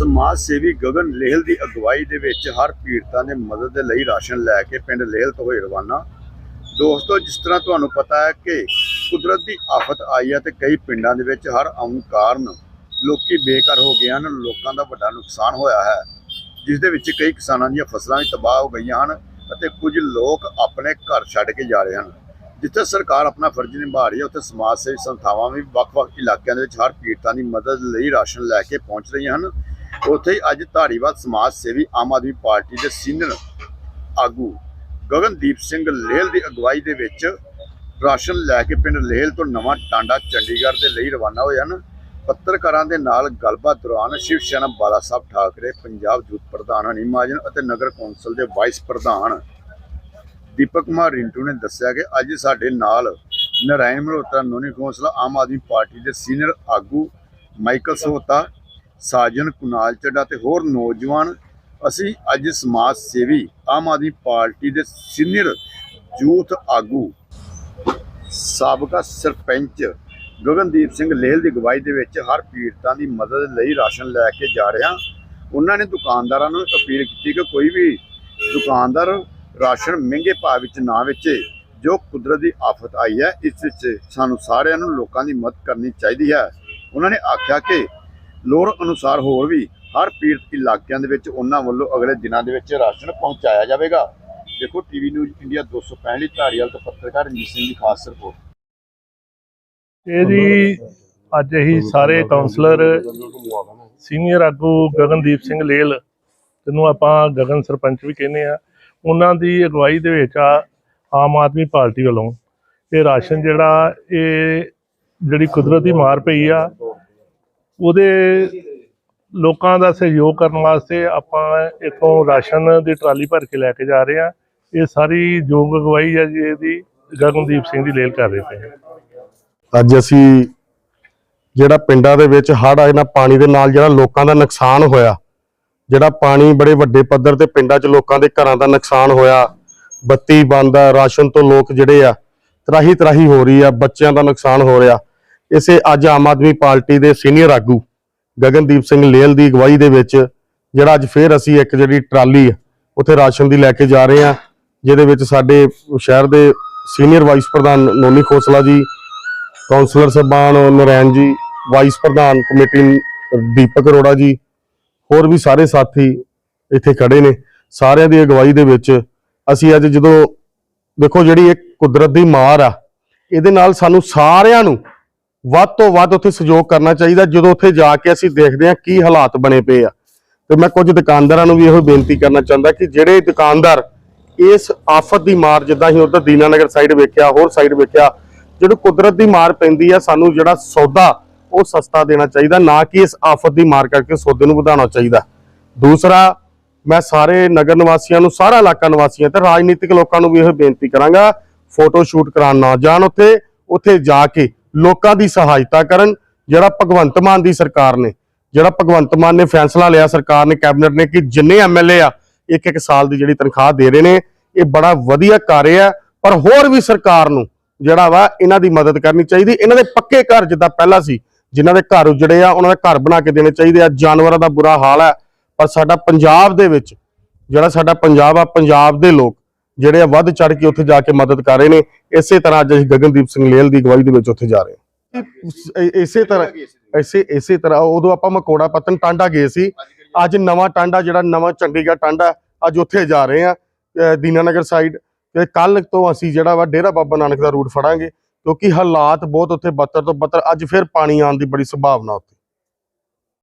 ਸਮਾਜ ਸੇਵੀ ਗਗਨ ਲੇਹਲ ਦੀ ਅਗਵਾਈ ਦੇ ਵਿੱਚ ਹਰ ਪੀੜਤਾਂ ਦੇ ਮਦਦ ਦੇ ਲਈ ਰਾਸ਼ਨ ਲੈ ਕੇ ਪਿੰਡ ਲੇਹਲ ਤੋਂ ਹੋਏ ਰਵਾਨਾ। ਦੋਸਤੋ, ਜਿਸ ਤਰ੍ਹਾਂ ਤੁਹਾਨੂੰ ਪਤਾ ਹੈ ਕਿ ਕੁਦਰਤ ਦੀ ਆਫਤ ਆਈ ਹੈ ਤੇ ਕਈ ਪਿੰਡਾਂ ਦੇ ਵਿੱਚ ਹਰ ਆਉਣ ਕਾਰਨ ਲੋਕੀ ਬੇਘਰ ਹੋ ਗਏ ਹਨ, ਲੋਕਾਂ ਦਾ ਵੱਡਾ ਨੁਕਸਾਨ ਹੋਇਆ ਹੈ। ਜਿਸ ਦੇ ਵਿੱਚ ਕਈ ਕਿਸਾਨਾਂ ਦੀਆਂ ਫਸਲਾਂ ਵੀ ਤਬਾਹ ਹੋ ਗਈਆਂ ਹਨ ਅਤੇ ਕੁਝ ਲੋਕ ਆਪਣੇ ਘਰ ਛੱਡ ਕੇ ਜਾ ਰਹੇ ਹਨ। ਜਿੱਥੇ ਸਰਕਾਰ ਆਪਣਾ ਫਰਜ਼ ਨਿਭਾ ਰਹੀ ਹੈ, ਉੱਥੇ ਸਮਾਜ ਸੇਵੀ ਸੰਸਥਾਵਾਂ ਵੀ ਵੱਖ-ਵੱਖ ਇਲਾਕਿਆਂ ਦੇ ਵਿੱਚ ਹਰ ਪੀੜਤਾਂ ਦੀ ਮਦਦ ਲਈ ਰਾਸ਼ਨ ਲੈ ਕੇ ਪਹੁੰਚ ਰਹੀਆਂ ਹਨ। ਉੱਥੇ ਹੀ ਅੱਜ ਧਾਰੀਵਾਲ ਸਮਾਜ ਸੇਵੀ ਆਮ ਆਦਮੀ ਪਾਰਟੀ ਦੇ ਸੀਨੀਅਰ ਆਗੂ ਗਗਨਦੀਪ ਸਿੰਘ ਲੇਲ ਦੀ ਅਗਵਾਈ ਦੇ ਵਿੱਚ ਰਾਸ਼ਨ ਲੈ ਕੇ ਪਿੰਡ ਲੇਲ ਤੋਂ ਨਵਾਂ ਟਾਂਡਾ ਚੰਡੀਗੜ੍ਹ ਦੇ ਲਈ ਰਵਾਨਾ ਹੋਏ ਹਨ। ਪੱਤਰਕਾਰਾਂ ਦੇ ਨਾਲ ਗੱਲਬਾਤ ਦੌਰਾਨ ਸ਼ਿਵ ਸੈਨਾ ਬਾਲਾ ਸਾਹਿਬ ਠਾਕਰੇ, ਪੰਜਾਬ ਯੂਥ ਪ੍ਰਧਾਨ ਹਨੀ ਮਹਾਜਨ ਅਤੇ ਨਗਰ ਕੌਂਸਲ ਦੇ ਵਾਈਸ ਪ੍ਰਧਾਨ ਦੀਪਕ ਕੁਮਾਰ ਰਿੰਟੂ ਨੇ ਦੱਸਿਆ ਕਿ ਅੱਜ ਸਾਡੇ ਨਾਲ ਨਰਾਇਣ ਮਲਹੋਤਰਾ, ਨੋਨੀ ਕੌਂਸਲ ਆਮ ਆਦਮੀ ਪਾਰਟੀ ਦੇ ਸੀਨੀਅਰ ਆਗੂ ਮਾਈਕਲ ਸੋਹਤਾ ਸਾਜਨ, ਕੁਨਾਲ ਚੱਡਾ ਤੇ ਹੋਰ ਨੌਜਵਾਨ। ਅਸੀਂ ਅੱਜ ਸਮਾਜ ਸੇਵੀ, ਆਮ ਆਦਮੀ ਪਾਰਟੀ ਦੇ ਸੀਨੀਅਰ ਯੂਥ ਆਗੂ, ਸਾਬਕਾ ਸਰਪੰਚ ਗਗਨਦੀਪ ਸਿੰਘ ਲੇਹਲ ਦੀ ਅਗਵਾਈ ਦੇ ਵਿੱਚ ਹਰ ਪੀੜਤਾਂ ਦੀ ਮਦਦ ਲਈ ਰਾਸ਼ਨ ਲੈ ਕੇ ਜਾ ਰਿਹਾ ਉਹਨਾਂ ਨੇ ਦੁਕਾਨਦਾਰਾਂ ਨੂੰ ਅਪੀਲ ਕੀਤੀ ਕਿ ਕੋਈ ਵੀ ਦੁਕਾਨਦਾਰ ਰਾਸ਼ਨ ਮਹਿੰਗੇ ਭਾਅ ਵਿੱਚ ਨਾ ਵੇਚੇ, ਜੋ ਕੁਦਰਤ ਦੀ ਆਫਤ ਆਈ ਹੈ, ਇਸ ਵਿੱਚ ਸਾਨੂੰ ਸਾਰਿਆਂ ਨੂੰ ਲੋਕਾਂ ਦੀ ਮਦਦ ਕਰਨੀ ਚਾਹੀਦੀ ਹੈ। ਉਹਨਾਂ ਨੇ ਆਖਿਆ ਕਿ ਲੋੜ ਅਨੁਸਾਰ ਹੋਰ ਵੀ ਹਰ ਪੀੜਤ ਇਲਾਕਿਆਂ ਦੇ ਵਿੱਚ ਉਹਨਾਂ ਵੱਲੋਂ ਅਗਲੇ ਦਿਨਾਂ ਦੇ ਵਿੱਚ ਰਾਸ਼ਨ ਪਹੁੰਚਾਇਆ ਜਾਵੇਗਾ। ਦੇਖੋ ਟੀਵੀ ਨਿਊਜ਼ ਇੰਡੀਆ 265 ਧਾਰੀਵਾਲ ਤੋਂ ਪੱਤਰਕਾਰ ਰਣਜੀਤ ਸਿੰਘ ਦੀ ਖਾਸ ਰਿਪੋਰਟ। ਇਹ ਜੀ ਅੱਜ ਅਸੀਂ ਸਾਰੇ ਕਾਉਂਸਲਰ ਸੀਨੀਅਰ ਆਗੂ ਗਗਨਦੀਪ ਸਿੰਘ ਲੇਲ, ਜਿਹਨੂੰ ਆਪਾਂ ਗਗਨ ਸਰਪੰਚ ਵੀ ਕਹਿੰਦੇ ਆ ਉਹਨਾਂ ਦੀ ਅਗਵਾਈ ਦੇ ਵਿੱਚ ਆ ਆਮ ਆਦਮੀ ਪਾਰਟੀ ਵੱਲੋਂ। ਇਹ ਰਾਸ਼ਨ ਜਿਹੜਾ, ਇਹ ਜਿਹੜੀ ਕੁਦਰਤੀ ਮਾਰ ਪਈ ਆ ਉਹਦੇ ਲੋਕਾਂ ਦਾ ਸਹਿਯੋਗ ਕਰਨ ਵਾਸਤੇ ਆਪਾਂ ਇਥੋਂ ਰਾਸ਼ਨ ਦੀ ਟਰਾਲੀ ਭਰ ਕੇ ਲੈ ਕੇ ਜਾ ਰਹੇ ਆ ਇਹ ਸਾਰੀ ਯੋਗ ਅਗਵਾਈ ਹੈ ਜੀ, ਇਹਦੀ ਗਗਨਦੀਪ ਸਿੰਘ ਦੀ ਲੇਲ ਕਰ ਰਹੇ ਪਏ ਅੱਜ ਅਸੀਂ ਜਿਹੜਾ ਪਿੰਡਾਂ ਦੇ ਵਿੱਚ ਹੜ੍ਹ ਆਏ ਨਾਲ ਪਾਣੀ ਦੇ ਨਾਲ ਜਿਹੜਾ ਲੋਕਾਂ ਦਾ ਨੁਕਸਾਨ ਹੋਇਆ, ਜਿਹੜਾ ਪਾਣੀ ਬੜੇ ਵੱਡੇ ਪੱਧਰ ਤੇ ਪਿੰਡਾਂ 'ਚ ਲੋਕਾਂ ਦੇ ਘਰਾਂ ਦਾ ਨੁਕਸਾਨ ਹੋਇਆ, ਬੱਤੀ ਬੰਦ ਆ, ਰਾਸ਼ਨ ਤੋਂ ਲੋਕ ਜਿਹੜੇ ਆ, ਤਰਾਹੀ ਤਰਾਹੀ ਹੋ ਰਹੀ ਆ, ਬੱਚਿਆਂ ਦਾ ਨੁਕਸਾਨ ਹੋ ਰਿਹਾ। ਇਸੇ ਅੱਜ ਆਮ ਆਦਮੀ ਪਾਰਟੀ ਦੇ ਸੀਨੀਅਰ ਆਗੂ ਗਗਨਦੀਪ ਸਿੰਘ ਲੇਲ ਦੀ ਅਗਵਾਈ ਦੇ ਵਿੱਚ ਜਿਹੜਾ ਅੱਜ ਫੇਰ ਅਸੀਂ ਇੱਕ ਜਿਹੜੀ ਟਰਾਲੀ ਆ, ਉੱਥੇ ਰਾਸ਼ਨ ਦੀ ਲੈ ਕੇ ਜਾ ਰਹੇ ਆ ਜਿਹਦੇ ਵਿੱਚ ਸਾਡੇ ਸ਼ਹਿਰ ਦੇ ਸੀਨੀਅਰ ਵਾਈਸ ਪ੍ਰਧਾਨ ਨੋਨੀ ਖੋਸਲਾ ਜੀ ਕਾਉਂਸਲਰ ਸਾਹਿਬਾਨ ਨਰੈਣ ਜੀ, ਵਾਈਸ ਪ੍ਰਧਾਨ ਕਮੇਟੀ ਦੀਪਕ ਅਰੋੜਾ ਜੀ, ਹੋਰ ਵੀ ਸਾਰੇ ਸਾਥੀ ਇੱਥੇ ਖੜੇ ਨੇ। ਸਾਰਿਆਂ ਦੀ ਅਗਵਾਈ ਦੇ ਵਿੱਚ ਅਸੀਂ ਅੱਜ ਜਦੋਂ ਦੇਖੋ ਜਿਹੜੀ ਇਹ ਕੁਦਰਤ ਦੀ ਮਾਰ ਆ, ਇਹਦੇ ਨਾਲ ਸਾਨੂੰ ਸਾਰਿਆਂ ਨੂੰ ਵੱਧ ਤੋਂ ਵੱਧ ਉੱਥੇ ਸਹਿਯੋਗ ਕਰਨਾ ਚਾਹੀਦਾ, ਜਦੋਂ ਉੱਥੇ ਜਾ ਕੇ ਅਸੀਂ ਦੇਖਦੇ ਹਾਂ ਕੀ ਹਾਲਾਤ ਬਣੇ ਪਏ ਆ। ਤੇ ਮੈਂ ਕੁਝ ਦੁਕਾਨਦਾਰਾਂ ਨੂੰ ਵੀ ਇਹੋ ਬੇਨਤੀ ਕਰਨਾ ਚਾਹੁੰਦਾ ਕਿ ਜਿਹੜੇ ਦੁਕਾਨਦਾਰ ਇਸ ਆਫਤ ਦੀ ਮਾਰ ਜਿੱਦਾਂ ਅਸੀਂ ਉਧਰ ਦੀਨਾਨਗਰ ਸਾਈਡ ਵੇਖਿਆ, ਹੋਰ ਸਾਈਡ ਵੇਖਿਆ ਜਦੋਂ ਕੁਦਰਤ ਦੀ ਮਾਰ ਪੈਂਦੀ ਆ, ਸਾਨੂੰ ਜਿਹੜਾ ਸੌਦਾ ਉਹ ਸਸਤਾ ਦੇਣਾ ਚਾਹੀਦਾ, ਨਾ ਕਿ ਇਸ ਆਫਤ ਦੀ ਮਾਰ ਕਰਕੇ ਸੌਦੇ ਨੂੰ ਵਧਾਉਣਾ ਚਾਹੀਦਾ। ਦੂਸਰਾ, ਮੈਂ ਸਾਰੇ ਨਗਰ ਨਿਵਾਸੀਆਂ ਨੂੰ, ਸਾਰਾ ਇਲਾਕਾ ਨਿਵਾਸੀਆਂ ਤੇ ਰਾਜਨੀਤਿਕ ਲੋਕਾਂ ਨੂੰ ਵੀ ਇਹ ਬੇਨਤੀ ਕਰਾਂਗਾ, ਫੋਟੋ ਸ਼ੂਟ ਕਰਾਉਣ ਨਾ ਜਾਣ ਉੱਥੇ ਉੱਥੇ ਜਾ ਕੇ ਲੋਕਾਂ ਦੀ ਸਹਾਇਤਾ ਕਰਨ, ਜਿਹੜਾ ਭਗਵੰਤ ਮਾਨ ਦੀ ਸਰਕਾਰ ਨੇ, ਜਿਹੜਾ ਭਗਵੰਤ ਮਾਨ ਨੇ ਫੈਸਲਾ ਲਿਆ, ਸਰਕਾਰ ਨੇ, ਕੈਬਨਿਟ ਨੇ ਕਿ ਜਿੰਨੇ ਐਮਐਲਏ ਆ ਇੱਕ ਇੱਕ ਸਾਲ ਦੀ ਜਿਹੜੀ ਤਨਖਾਹ ਦੇ ਰਹੇ ਨੇ, ਇਹ ਬੜਾ ਵਧੀਆ ਕਾਰਜ ਹੈ, ਪਰ ਹੋਰ ਵੀ ਸਰਕਾਰ ਨੂੰ ਜਿਹੜਾ ਵਾ, ਇਹਨਾਂ ਦੀ ਮਦਦ ਕਰਨੀ ਚਾਹੀਦੀ। ਇਹਨਾਂ ਦੇ ਪੱਕੇ ਘਰ ਜਿੱਦਾਂ ਪਹਿਲਾਂ ਸੀ, ਜਿਨ੍ਹਾਂ ਦੇ ਘਰ ਉਜੜੇ ਆ, ਉਹਨਾਂ ਦੇ ਘਰ ਬਣਾ ਕੇ ਦੇਣੇ ਚਾਹੀਦੇ ਆ। ਜਾਨਵਰਾਂ ਦਾ ਬੁਰਾ ਹਾਲ ਹੈ, ਪਰ ਸਾਡਾ ਪੰਜਾਬ ਦੇ ਵਿੱਚ, ਜਿਹੜਾ ਸਾਡਾ ਪੰਜਾਬ ਆ, ਪੰਜਾਬ ਦੇ ਲੋਕ ਜਿਹੜੇ ਆ ਵੱਧ ਚੜ ਕੇ ਉੱਥੇ ਜਾ ਕੇ ਮਦਦ ਕਰ ਰਹੇ ਨੇ ਇਸੇ ਤਰ੍ਹਾਂ ਅੱਜ ਅਸੀਂ ਗਗਨਦੀਪ ਸਿੰਘ ਲੇਲ ਦੀ ਅਗਵਾਈ ਦੇ ਵਿੱਚ ਉੱਥੇ ਜਾ ਰਹੇ ਹਾਂ। ਇਸੇ ਤਰ੍ਹਾਂ ਇਸੇ ਇਸੇ ਤਰ੍ਹਾਂ ਉਦੋਂ ਆਪਾਂ ਮਕੋੜਾ ਪਤਨ ਟਾਂਡਾ ਗਏ ਸੀ। ਅੱਜ ਨਵਾਂ ਟਾਂਡਾ ਜਿਹੜਾ ਨਵਾਂ ਚੰਡੀਗੜ੍ਹ ਟਾਂਡਾ ਅੱਜ ਉੱਥੇ ਜਾ ਰਹੇ ਆ ਦੀਨਾਨਗਰ ਸਾਈਡ ਤੇ ਕੱਲ ਤੋਂ ਅਸੀਂ ਜਿਹੜਾ ਵਾ ਡੇਰਾ ਬਾਬਾ ਨਾਨਕ ਦਾ ਰੂਟ ਫੜਾਂਗੇ ਕਿਉਂਕਿ ਹਾਲਾਤ ਬਹੁਤ ਉੱਥੇ ਬੱਤਰ ਤੋਂ ਬੱਤਰ ਅੱਜ ਫਿਰ ਪਾਣੀ ਆਉਣ ਦੀ ਬੜੀ ਸੰਭਾਵਨਾ ਉੱਥੇ।